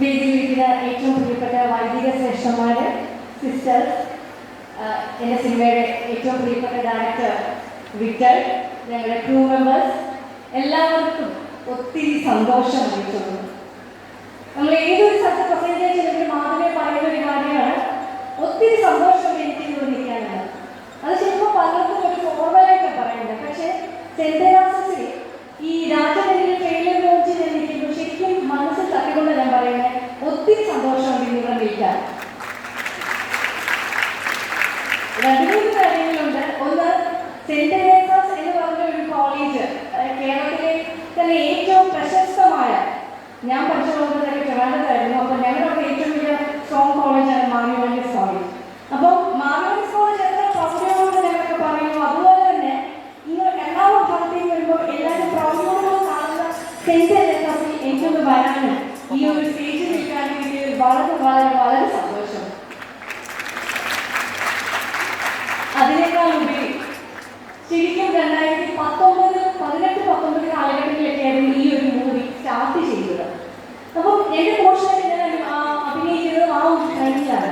വേദിയിലിരിക്കുന്ന ഏറ്റവും പ്രിയപ്പെട്ട വൈദിക ശ്രേഷ്ഠന്മാര് സിസ്റ്റർ എന്റെ സിനിമയുടെ ഏറ്റവും പ്രിയപ്പെട്ട ഡയറക്ടർ വിക്ടർ ഞങ്ങളുടെ ക്രൂ മെമ്പേഴ്സ് എല്ലാവർക്കും ഒത്തിരി സന്തോഷം അറിയിച്ചുള്ളൂ. നമ്മൾ ഏതൊരു സ്ഥലത്ത് പ്രസംഗിക്കാൻ മാധവനെ പറയുന്ന ഒരു കാര്യമാണ് ഒത്തിരി സന്തോഷം എനിക്ക് ഇവിടെ നിൽക്കാനുണ്ട് അത് ചിലപ്പോൾ പലർക്കും ഒരു ഫോർമലായിട്ട് പറയുന്നത് പക്ഷേ സെന്റനാസസിൽ ഈ രാജനെതിരെ ട്രെയിലർ ലോഞ്ച് ചെയ്തിരിക്കുമ്പോൾ ശരിക്കും മനസ്സിൽ തട്ടിക്കൊണ്ട് ഞാൻ പറയുന്നത് ഒത്തിരി സന്തോഷമുണ്ട് ഇവിടെ നിൽക്കാൻ കോളേജ് തന്നെ പ്രശസ്തമായ ഞാൻ അപ്പോൾ വലിയ കോളേജാണ് അപ്പോൾ എത്ര പറയുന്നു. അതുപോലെ തന്നെ കാണുന്ന ഈ ഒരു സ്റ്റേജിൽ നിൽക്കാനും എനിക്ക് വളരെ വളരെ വളരെ സന്തോഷം അതിനേക്കാൾ ഉപരി ശരിക്കും രണ്ടായിരത്തി പത്തൊമ്പത് പതിനെട്ട് പത്തൊമ്പത് കാലഘട്ടത്തിലൊക്കെയായിരുന്നു ഈ ഒരു മൂവി സ്റ്റാർട്ട് ചെയ്തത്. അപ്പം എന്റെ പോർഷൻ ഞാൻ അഭിനയിക്കുന്നത് ആ ഒരു ടൈമിലാണ്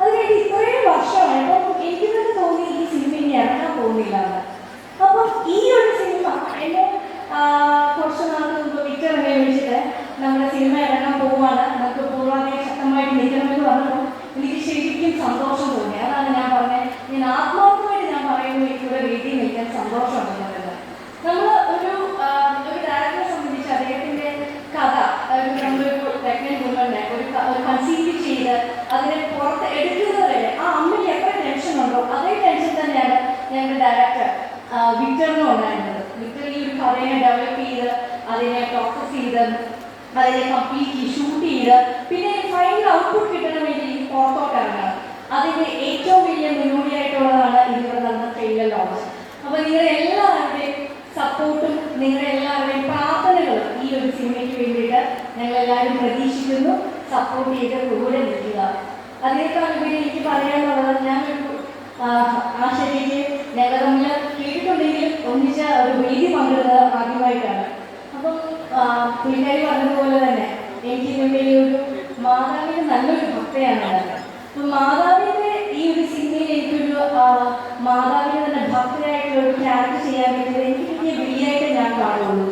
അത് കഴിഞ്ഞ് ഇത്രയും വർഷമാണ് അപ്പം എനിക്ക് തന്നെ തോന്നി ഈ സിനിമ ഇനി ഇറങ്ങാൻ പോകുന്നില്ല അപ്പം ഈ ഒരു സിനിമ എന്നെ കുറച്ച് നാൾ മുമ്പ് വിക്ടർ എന്നെ വിളിച്ചിട്ട് നമ്മുടെ സിനിമ ഇറങ്ങാൻ പോവുകയാണ്. നമുക്ക് പൂർവാധികം ശക്തമായിട്ട് നിൽക്കണമെന്ന് പറഞ്ഞപ്പോൾ എനിക്ക് ശരിക്കും സന്തോഷം തോന്നി. അതാണ് ഞാൻ പറഞ്ഞത്. ഞാൻ ആത്മാർത്ഥമായിട്ട് ഞാൻ പറയുന്നു എനിക്കിവിടെ വീട്ടിൽ നിൽക്കാൻ സന്തോഷമുണ്ടെന്ന് പറയുന്നത് നമ്മൾ ഒരു ആ, ഒരു ഡയറക്ടറെ സംബന്ധിച്ച് അദ്ദേഹത്തിന്റെ കഥ അതായത് നമ്മളൊരു പ്രഗ്നന്റ് വുമണിനെ ഒരു ക- ഒരു കൺസീവ് ചെയ്ത് അതിനെ പുറത്ത് എടുക്കുന്നത് വരെ ആ അമ്മയ്ക്ക് എത്ര ടെൻഷൻ ഉണ്ടോ അതേ ടെൻഷൻ തന്നെയാണ് ഞങ്ങളുടെ ഡയറക്ടർ വിക്ടറിനും ഉണ്ടായിരുന്നത് വിക്ടർ ഈ ഒരു കഥയെ ഡെവലപ്പ് ചെയ്ത് അതിനെ പ്രോസസ് ചെയ്ത് അതിനെ കംപ്ലീറ്റ്ലി ഷൂട്ട് ചെയ്ത് പിന്നെ ഫൈനൽ ഔട്ട്പുട്ട് കിട്ടണമെങ്കിൽ പുറത്തോട്ട് ഇറങ്ങണം അതിന്റെ ഏറ്റവും വലിയ മുന്നോടിയായിട്ടുള്ളതാണ് ഇതിവിടെ നടന്ന ട്രെയിലർ ലോഞ്ച് അപ്പൊ നിങ്ങളുടെ എല്ലാവരുടെയും സപ്പോർട്ടും നിങ്ങളുടെ എല്ലാവരുടെയും പ്രാർത്ഥനകളും ഈ ഒരു സിനിമയ്ക്ക് വേണ്ടിയിട്ട് ഞങ്ങൾ എല്ലാവരും പ്രതീക്ഷിക്കുന്നു. സപ്പോർട്ട് ചെയ്ത് കൂടെ നിൽക്കുക. അതിനേക്കാൾ ഉപരി എനിക്ക് പറയാനുള്ളത് ഞാനൊരു ഒരു വേദി പങ്കിടുന്നത് ആദ്യമായിട്ടാണ്. അപ്പം പുള്ളിക്കാരി പറഞ്ഞതുപോലെ തന്നെ എനിക്ക് ഇതിന്റെ ഒരു മാതാവിന് നല്ലൊരു ഭക്തയാണ്. അപ്പം മാതാവിന്റെ ഈ ഒരു സിനിമയിൽ എനിക്കൊരു മാതാവിന്റെ തന്നെ ഭക്തരായിട്ടുള്ള ഒരു ക്യാരക്ടർ ചെയ്യാൻ വേണ്ടി എനിക്ക് കിട്ടിയ വിളിയായിട്ട് ഞാൻ കാണുള്ളൂ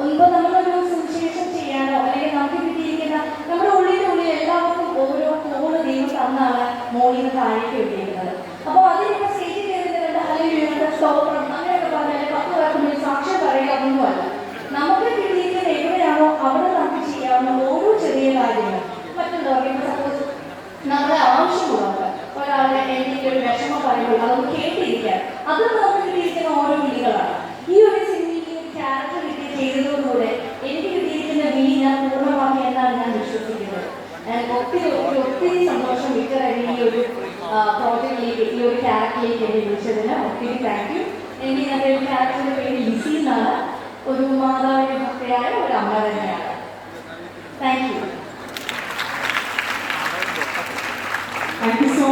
ഒന്നിപ്പോൾ നമ്മളൊരു സുവിശേഷം ചെയ്യാനോ അല്ലെങ്കിൽ നമുക്ക് കിട്ടിയിരിക്കുന്ന നമ്മുടെ ഉള്ളിന്റെ ഉള്ളിൽ എല്ലാവർക്കും ഓരോ കോൾ ദൈവം തന്നാണ് മോളിൽ നിന്ന് താഴേക്ക് കിട്ടിയിരിക്കുന്നത് അപ്പോൾ അതിനിപ്പോൾ സ്റ്റേജിൽ കയറി അല്ലെങ്കിൽ സ്തോത്രം അതൊന്നും നമുക്ക് ഓരോ വിളികളാണ്. ഈ ഒരു സിനിമയ്ക്ക് ക്യാരക്ടർ കിട്ടി ചെയ്തതോടുകൂടെ എനിക്ക് കിട്ടിയിരിക്കുന്ന വിളി ഞാൻ പൂർണമാക്കി എന്നാണ് ഞാൻ വിശ്വസിക്കുന്നത്. ഒത്തിരി ഒത്തിരി ഒത്തിരി സന്തോഷം വിക്ടർ ഈ ഒരു പ്രോജക്റ്റിലേക്ക് ഈ ഒരു ക്യാരക്ടറിലേക്ക് എന്നെ വിളിച്ചതിന് ഒത്തിരി താങ്ക് യു എനിക്ക് ഇന്നത്തെ ഒരു ക്യാരക്ടറിന്റെ എന്നാണ് ഒരു മാതാവിന്റെ ഭക്തയായ ഒരു അമ്മ തന്നെയാണ്